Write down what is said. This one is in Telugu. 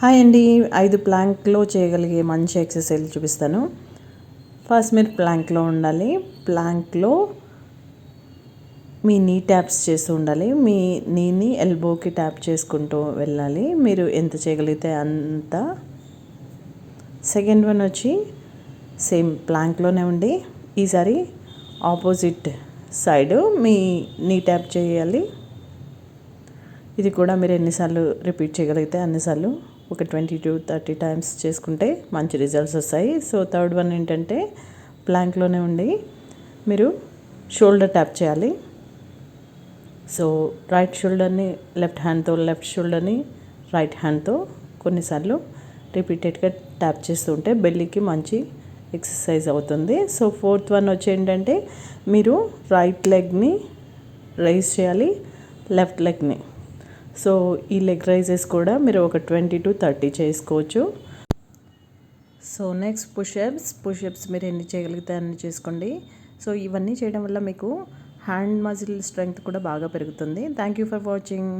హాయ్ అండి. ఐదు ప్లాంక్లో చేయగలిగే మంచి ఎక్సర్సైజ్ చూపిస్తాను. ఫస్ట్ మీరు ప్లాంక్లో ఉండాలి. ప్లాంక్లో మీ నీ ట్యాప్స్ చేస్తూ ఉండాలి. మీ నీని ఎల్బోకి ట్యాప్ చేసుకుంటూ వెళ్ళాలి. మీరు ఎంత చేయగలిగితే అంత. సెకండ్ వన్ వచ్చి సేమ్ ప్లాంక్లోనే ఉండి ఈసారి ఆపోజిట్ సైడ్ మీ నీ ట్యాప్ చేయాలి. ఇది కూడా మీరు ఎన్నిసార్లు రిపీట్ చేయగలిగితే అన్నిసార్లు ఒక ట్వంటీ టు థర్టీ టైమ్స్ చేసుకుంటే మంచి రిజల్ట్స్ వస్తాయి. సో థర్డ్ వన్ ఏంటంటే ప్లాంక్లోనే ఉండి మీరు షోల్డర్ ట్యాప్ చేయాలి. సో రైట్ షోల్డర్ని లెఫ్ట్ హ్యాండ్తో లెఫ్ట్ షోల్డర్ని రైట్ హ్యాండ్తో కొన్నిసార్లు రిపీటెడ్గా ట్యాప్ చేస్తూ ఉంటే బెల్లీకి మంచి ఎక్సర్సైజ్ అవుతుంది. సో ఫోర్త్ వన్ వచ్చి ఏంటంటే మీరు రైట్ లెగ్ని రైజ్ చేయాలి లెఫ్ట్ లెగ్ని. సో ఈ లెగ్ రైజెస్ కూడా మీరు ఒక ట్వంటీ టు థర్టీ చేసుకోవచ్చు. సో నెక్స్ట్ పుషప్స్ పుషప్స్ మీరు ఎన్ని చేయగలిగితే అన్ని చేసుకోండి. సో ఇవన్నీ చేయడం వల్ల మీకు హ్యాండ్ మజిల్ స్ట్రెంగ్త్ కూడా బాగా పెరుగుతుంది. Thank you for watching.